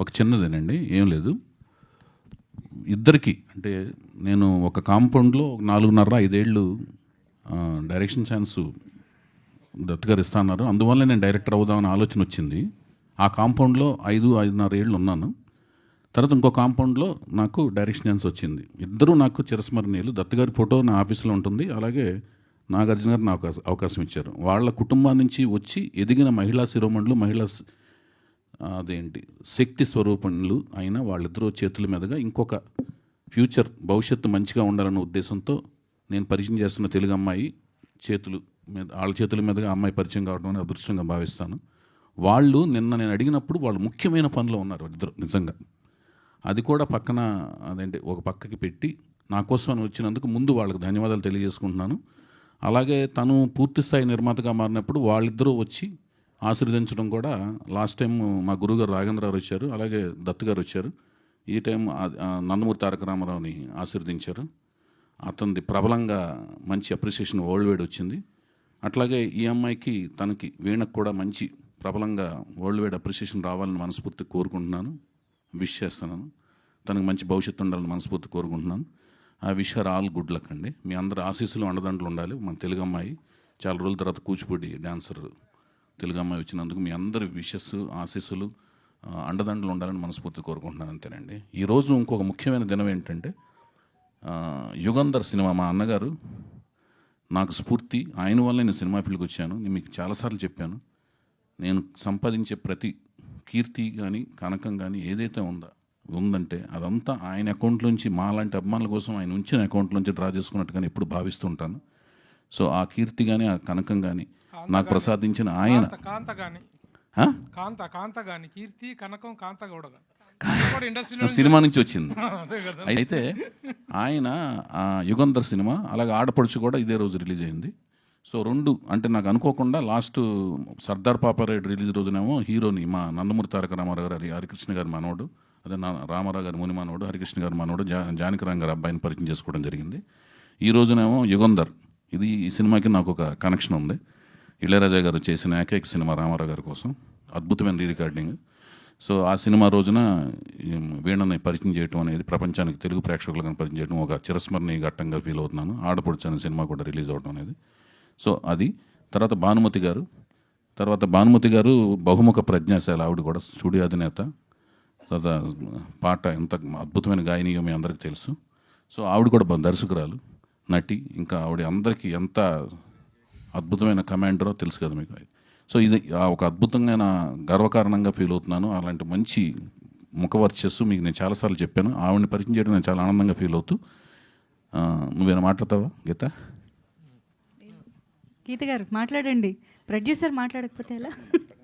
ఒక చిన్నదేనండి ఏం లేదు. ఇద్దరికి అంటే నేను ఒక కాంపౌండ్లో ఒక నాలుగున్నర ఐదేళ్ళు డైరెక్షన్ ఛాన్స్ దత్తు గారు ఇస్తా అన్నారు అందువల్ల నేను డైరెక్టర్ అవుదామని ఆలోచన వచ్చింది. ఆ కాంపౌండ్లో ఐదు ఐదున్నర ఏళ్ళు ఉన్నాను. తర్వాత ఇంకో కాంపౌండ్లో నాకు డైరెక్షన్ ఛాన్స్ వచ్చింది. ఇద్దరూ నాకు చిరస్మరణీయులు. దత్ గారి ఫోటో నా ఆఫీస్లో ఉంటుంది. అలాగే నాగార్జున గారు నాకు అవకాశం- ఇచ్చారు. వాళ్ళ కుటుంబం నుంచి వచ్చి ఎదిగిన మహిళా శిరోమణులు మహిళా అదేంటి? శక్తి స్వరూపణులు అయిన వాళ్ళిద్దరూ చేతుల మీదుగా ఇంకొక ఫ్యూచర్ భవిష్యత్తు మంచిగా ఉండాలన్న ఉద్దేశంతో నేను పరిచయం చేస్తున్న తెలుగు అమ్మాయి చేతులు మీద వాళ్ళ చేతుల మీదుగా అమ్మాయి పరిచయం కావడం అని అదృష్టంగా భావిస్తాను. వాళ్ళు నిన్న నేను అడిగినప్పుడు వాళ్ళు ముఖ్యమైన పనిలో ఉన్నారు ఇద్దరు నిజంగా. అది కూడా పక్కన అదేంటి ఒక పక్కకి పెట్టి నా కోసం అని వచ్చినందుకు ముందు వాళ్ళకి ధన్యవాదాలు తెలియజేసుకుంటున్నాను. అలాగే తను పూర్తిస్థాయి నిర్మాతగా మారినప్పుడు వాళ్ళిద్దరూ వచ్చి ఆశీర్వదించడం కూడా లాస్ట్ టైం మా గురుగారు రాఘేంద్రరావు వచ్చారు అలాగే దత్తు గారు వచ్చారు. ఈ టైం నందమూరి తారక రామారావుని ఆశీర్వదించారు. అతనిది ప్రబలంగా మంచి అప్రిసియేషన్ వరల్డ్ వైడ్ వచ్చింది. అట్లాగే ఈ అమ్మాయికి తనకి వీణకు కూడా మంచి ప్రబలంగా వరల్డ్ వైడ్ అప్రిసియేషన్ రావాలని మనస్ఫూర్తి కోరుకుంటున్నాను. విష్ చేస్తున్నాను. తనకు మంచి భవిష్యత్తు ఉండాలని మనస్ఫూర్తి కోరుకుంటున్నాను. ఆ wish are all good luck అండి. మీ అందరి ఆశీస్సులు అండదండలు ఉండాలి. మన తెలుగు అమ్మాయి చాలా రోజుల తర్వాత కూచిపూడి డాన్సర్ తెలుగు అమ్మాయి వచ్చినందుకు మీ అందరి విషెస్ ఆశీస్సులు అండదండలు ఉండాలని మనస్ఫూర్తి కోరుకుంటున్నాను అంతేనండి. ఈరోజు ఇంకొక ముఖ్యమైన దినం ఏంటంటే యుగంధర్ సినిమా. మా అన్నగారు నాకు స్ఫూర్తి ఆయన వల్ల నేను సినిమా ఫీల్డ్కి వచ్చాను. నేను మీకు చాలాసార్లు చెప్పాను. నేను సంపాదించే ప్రతి కీర్తి కానీ కనకం కానీ ఏదైతే ఉందో ఉందంటే అదంతా ఆయన అకౌంట్లోంచి మా లాంటి అభిమానుల కోసం ఆయన ఉంచిన అకౌంట్లోంచి డ్రా చేసుకున్నట్టుగానే ఎప్పుడు భావిస్తుంటాను సో ఆ కీర్తి కానీ ఆ కనకం కానీ నాకు ప్రసాదించిన ఆయన. కాంత కీర్తి కనకం కాంత గౌడ సినిమా నుంచి వచ్చింది. అయితే ఆయన ఆ యుగంధర్ సినిమా అలాగే ఆడపడుచు కూడా ఇదే రోజు రిలీజ్ అయింది. సో రెండు అంటే నాకు అనుకోకుండా లాస్ట్ సర్దార్ పాపారెడ్డి రిలీజ్ రోజునేమో హీరోని మా నందమూరి తారక రామారావు గారు హరి హరికృష్ణ గారి మనవడు అదే నా రామారావు గారి ముని మనవడు హరికృష్ణ గారి మనవడు జా జానకిరామ్ గారి అబ్బాయిని పరిచయం చేసుకోవడం జరిగింది. ఈ రోజునేమో యుగంధర్ ఇది ఈ సినిమాకి నాకు ఒక కనెక్షన్ ఉంది. ఇళయరాజా గారు చేసిన ఏకైక సినిమా రామారావు గారి కోసం. అద్భుతమైన రీ రికార్డింగ్ సో ఆ సినిమా రోజున వీణని పరిచయం చేయడం అనేది ప్రపంచానికి తెలుగు ప్రేక్షకులకు పరిచయం చేయడం ఒక చిరస్మరణీయ ఘట్టంగా ఫీల్ అవుతున్నాను. ఆడపడుచు అనే సినిమా కూడా రిలీజ్ అవడం అనేది. సో అది. తర్వాత భానుమతి గారు. తర్వాత భానుమతి గారు బహుముఖ ప్రజ్ఞాశాల ఆవిడ కూడా స్టూడియో అధినేత. తర్వాత పాట ఎంత అద్భుతమైన గాయనియో మీ అందరికీ తెలుసు. సో ఆవిడ కూడా దర్శకురాలు. నటి ఇంకా ఆవిడ అందరికీ ఎంత అద్భుతమైన కమాండరో తెలుసు కదా మీకు. సో ఇది ఆ ఒక అద్భుతమైన గర్వకారణంగా ఫీల్ అవుతున్నాను. అలాంటి మంచి ముఖవర్చస్సు మీకు నేను చాలాసార్లు చెప్పాను. ఆవిడని పరిచయం చేయడం నేను చాలా ఆనందంగా ఫీల్ అవుతూ నువ్వేనా నువ్వేమైనా మాట్లాడతావా గీత? గీత గారు మాట్లాడండి. ప్రొడ్యూసర్ మాట్లాడకపోతే ఎలా?